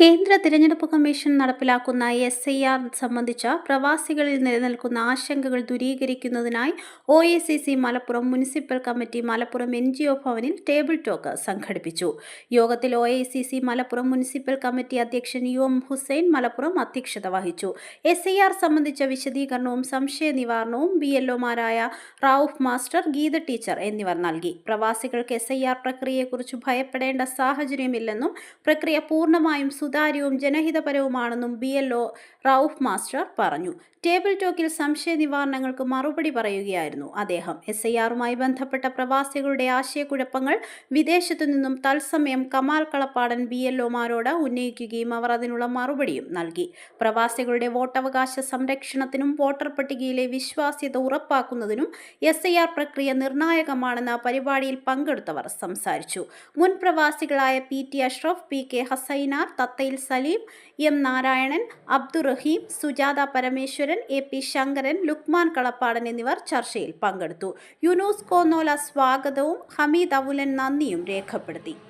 കേന്ദ്ര തിരഞ്ഞെടുപ്പ് കമ്മീഷൻ നടപ്പിലാക്കുന്ന എസ് ഐ ആർ സംബന്ധിച്ച പ്രവാസികളിൽ നിലനിൽക്കുന്ന ആശങ്കകൾ ദൂരീകരിക്കുന്നതിനായി O A C C Malappuram municipal committee Malappuram N G O ഭവനിൽ ടേബിൾ ടോക്ക് സംഘടിപ്പിച്ചു. യോഗത്തിൽ O A C C Malappuram municipal committee അധ്യക്ഷൻ യു എം ഹുസൈൻ മലപ്പുറം അധ്യക്ഷത വഹിച്ചു. എസ് ഐ ആർ സംബന്ധിച്ച വിശദീകരണവും സംശയ നിവാരണവും ബി എൽ ഒമാരായ റാവുഫ് മാസ്റ്റർ ഗീത ടീച്ചർ എന്നിവർ നൽകി. പ്രവാസികൾക്ക് എസ് ഐ ആർ പ്രക്രിയയെക്കുറിച്ച് ഭയപ്പെടേണ്ട സാഹചര്യമില്ലെന്നും പ്രക്രിയ പൂർണമായും സുതാര്യവും ജനഹിതപരവുമാണെന്നും B L O Rauf master പറഞ്ഞു. ടേബിൾ ടോക്കിൽ സംശയ നിവാരണങ്ങൾക്ക് മറുപടി പറയുകയായിരുന്നു അദ്ദേഹം. എസ് ഐ ആറുമായി ബന്ധപ്പെട്ട പ്രവാസികളുടെ ആശയക്കുഴപ്പങ്ങൾ വിദേശത്തു നിന്നും തത്സമയം കമാൽ കളപ്പാടൻ ബി എൽ ഒമാരോട് ഉന്നയിക്കുകയും അവർ അതിനുള്ള മറുപടിയും നൽകി. പ്രവാസികളുടെ വോട്ടവകാശ സംരക്ഷണത്തിനും വോട്ടർ പട്ടികയിലെ വിശ്വാസ്യത ഉറപ്പാക്കുന്നതിനും എസ് ഐ ആർ പ്രക്രിയ നിർണായകമാണെന്ന പരിപാടിയിൽ പങ്കെടുത്തവർ സംസാരിച്ചു. മുൻ പ്രവാസികളായ P T Ashraf P K Hassainar Thathayil Salim M Narayanan Abdurahim Sujatha Parameswaran A P Sankaran Lukman Kalappadan എന്നിവർ ചർച്ചയിൽ പങ്കെടുത്തു. യുനൂസ് കോന്നോല സ്വാഗതവും ഹമീദ് അവുലൻ നന്ദിയും രേഖപ്പെടുത്തി.